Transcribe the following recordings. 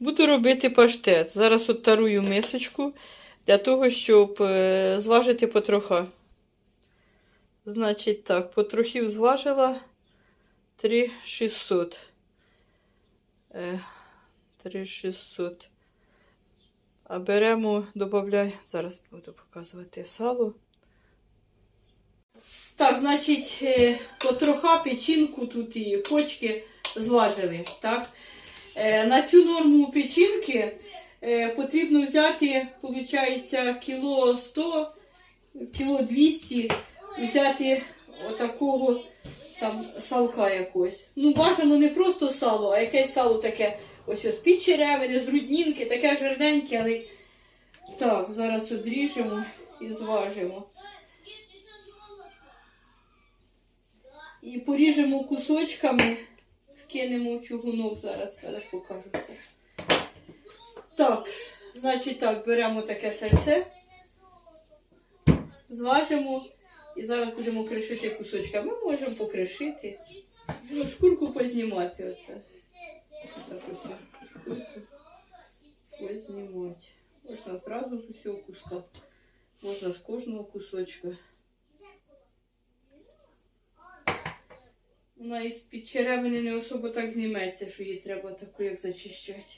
Буду робити паштет. Зараз от тарую мисочку для того, щоб е, зважити потроха. Значить так, потрохів зважила 3600. Е, 3600. А беремо, додаємо, зараз буду показувати сало. Так, значить, е, потроха печінку тут і почки зважили. Так? Е, На цю норму печінки е, потрібно взяти, виходить, кіло 100, кіло 200, взяти отакого там салка якогось. Ну, бажано не просто сало, а якесь сало таке, ось ось черевини, з руднінки, таке жирненьке, але так, зараз одріжемо і зважимо. І поріжемо кусочками, вкинемо в чугунок зараз, зараз покажу це. Так, значить так, беремо таке сальце, зважимо і зараз будемо кришити кусочками. Ми можемо покришити, ну, шкурку познімати оце. Так ось шкурку познімати. Можна зразу з усього куска, можна з кожного кусочка. Вона із під черевини не особо так зніметься, що її треба таку як зачищати.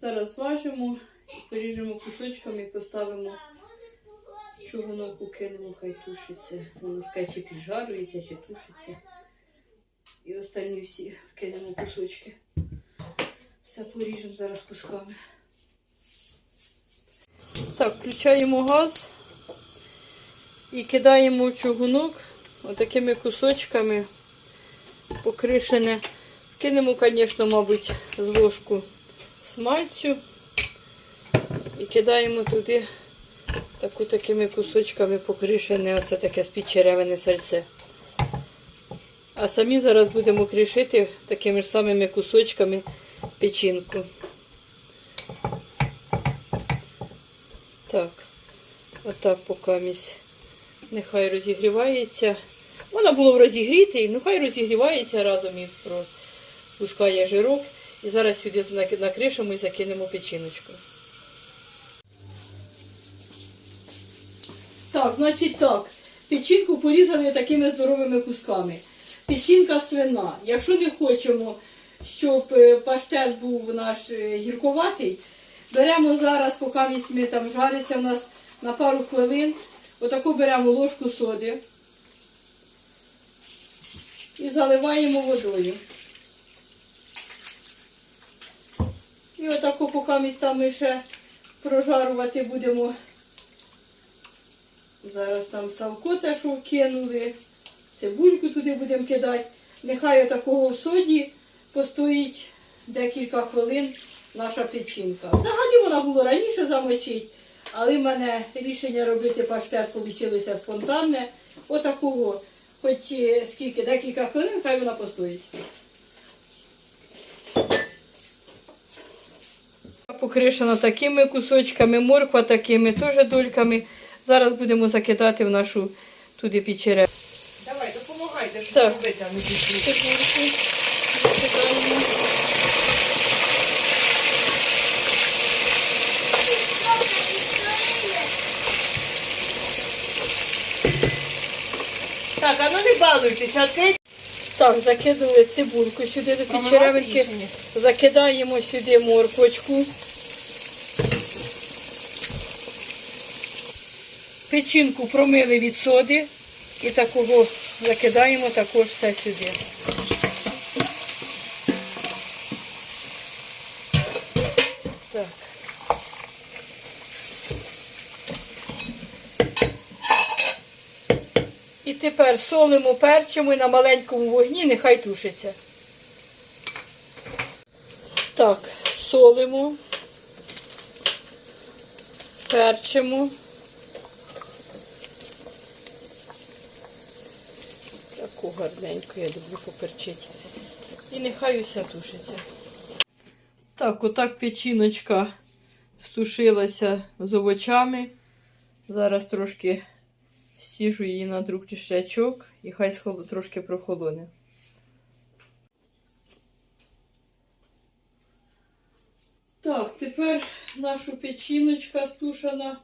Зараз зважимо, поріжемо кусочками і поставимо в чугунок, укинемо, хай тушиться. Воно чи піджарюється, чи тушиться. І останні всі кинемо кусочки. Все поріжемо зараз кусками. Так, включаємо газ і кидаємо чугунок отакими кусочками покришене. Кинемо, звісно, мабуть, ложку смальцю кидаємо туди таку такими кусочками покришене, оце таке з-під сальце. А самі зараз будемо кришити такими ж самими кусочками печінку. Так, отак покамість. Нехай розігрівається. Вона було розігріти, нехай розігрівається разом і пропускає жирок. І зараз сюди накришимо і закинемо печіночку. Так, значить так. Печінку порізали такими здоровими кусками. Печінка свина. Якщо не хочемо, щоб е, паштет був наш е, гірковатий, беремо зараз, поки вісьми там жариться у нас на пару хвилин. Отаку беремо ложку соди і заливаємо водою. І отако, поки ми там ще прожарувати будемо. Зараз там салко те, що вкинули, цибульку туди будемо кидати. Нехай отакого в соді постоїть декілька хвилин наша печінка. Взагалі вона було раніше замочити, але в мене рішення робити паштет вийшло спонтанне. Отакого, хоч е, скільки, декілька хвилин, хай вона постоїть. Покришена такими кусочками, морква такими, теж дольками. Зараз будемо закидати в нашу туди печерю. Давай, допомагайте, що Так. робити, а не. Так, а ну не балуйтеся, окей? Так, закинули цибульку сюди до підчеревинки. Закидаємо сюди морквочку. Печінку промили від соди і такого закидаємо також все сюди. І тепер солимо, перчимо і на маленькому вогні, нехай тушиться. Так, солимо, перчимо. Гарненько, я люблю поперчити. І нехай усе тушиться. Так, отак печіночка стушилася з овочами. Зараз трошки сіжу її на друг тішачок і хай трошки прохолоне. Так, тепер нашу печіночка стушена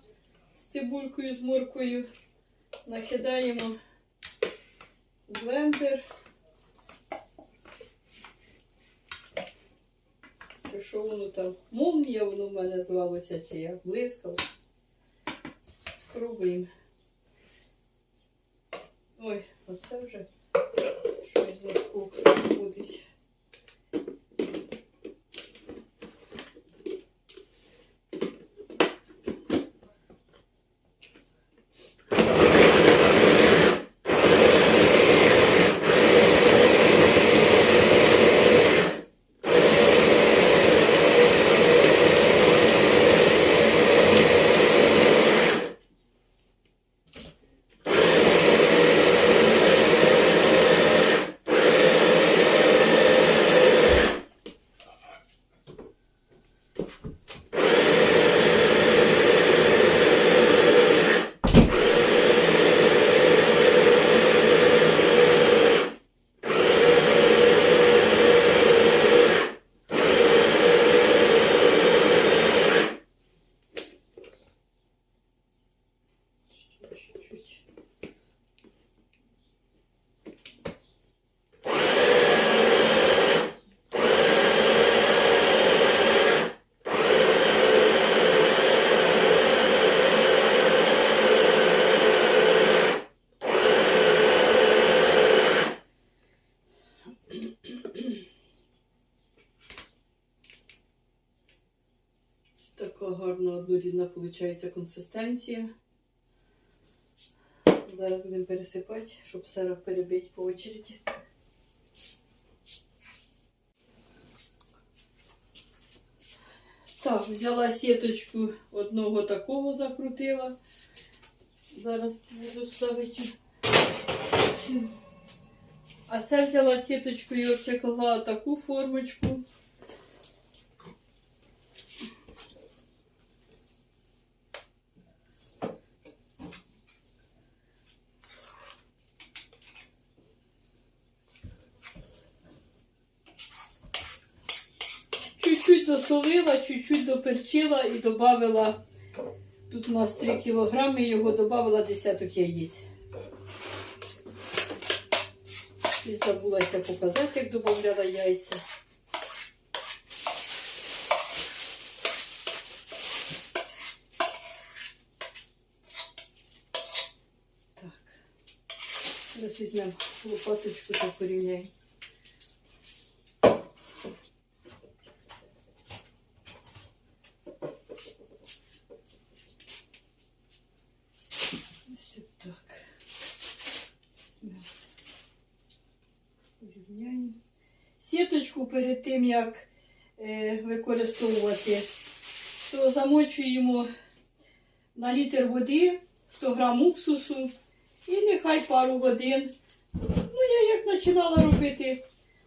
з цибулькою, з моркою. Накидаємо блендер. Що воно там? Мумія воно в мене звалося, чи я блискав. Пробуємо. Ой, оце вже щось заскок виходить. Ще чуть-чуть. Ось Така гарна однорідна виходить консистенція. Зараз будемо пересипати, щоб сира перебити по очереді. Так, взяла сіточку одного такого закрутила. Зараз буду ставити. А це взяла сіточкою, обтекла таку формочку. Досолила, чуть-чуть доперчила і додавила. Тут у нас 3 кілограми, його додавила десяток яєць. І забулася показати, як додавала яйця. Зараз візьмемо лопаточку та порівняємо. Ось так. Візьмемо. Порівняємо. Сіточку перед тим, як е, використовувати, то замочуємо на літр води 100 грам уксусу і нехай пару годин. Ну, я як починала робити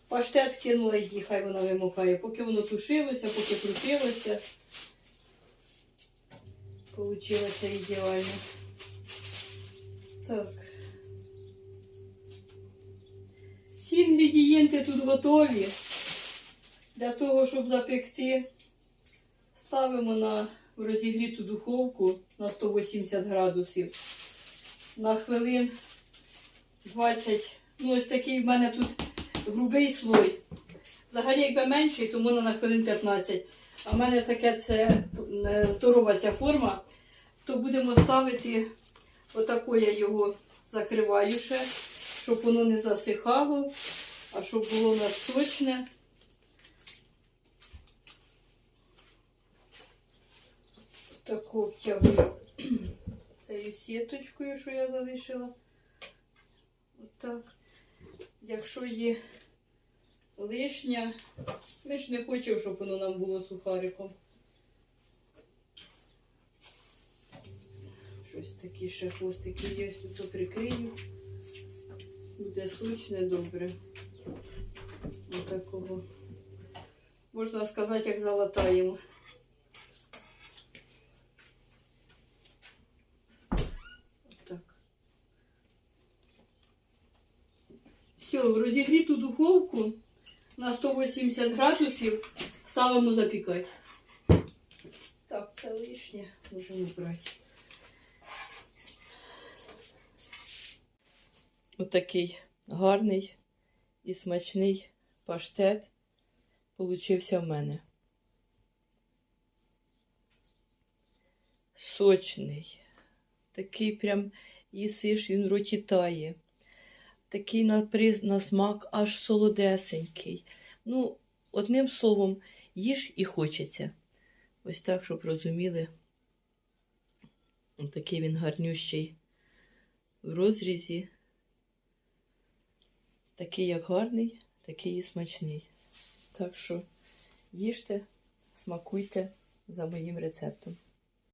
паштет, кинула її, хай вона вимокає, поки воно тушилося, поки крутилося. Получилося ідеально. Так. Всі інгредієнти тут готові. Для того, щоб запекти, ставимо на розігріту духовку на 180 градусів на хвилин 20. Ну, ось такий в мене тут грубий слой. Взагалі, якби менший, то можна на хвилин 15. А в мене таке це е, здорова ця форма, то будемо ставити отако я його закриваю ще, щоб воно не засихало, а щоб було у нас сочне. Таку обтягую цією сіточкою, що я залишила. Отак. Якщо є лишня, ми ж не хочемо, щоб воно нам було сухариком. Щось такі ще хвостики є, тут прикрию. Буде сочне добре. Отакого. Можна сказати, як залатаємо. Отак. Все, розігріту духовку на 180 градусів ставимо запікати. Так, це лишнє можемо брати. Отакий гарний і смачний паштет получився в мене. Сочний. Такий прям їсиш, він в роті тає. Такий на, приз- на смак аж солодесенький. Ну, одним словом, їж і хочеться. Ось так, щоб розуміли. Такий він гарнющий в розрізі. Такий як гарний, такий і смачний. Так що їжте, смакуйте за моїм рецептом.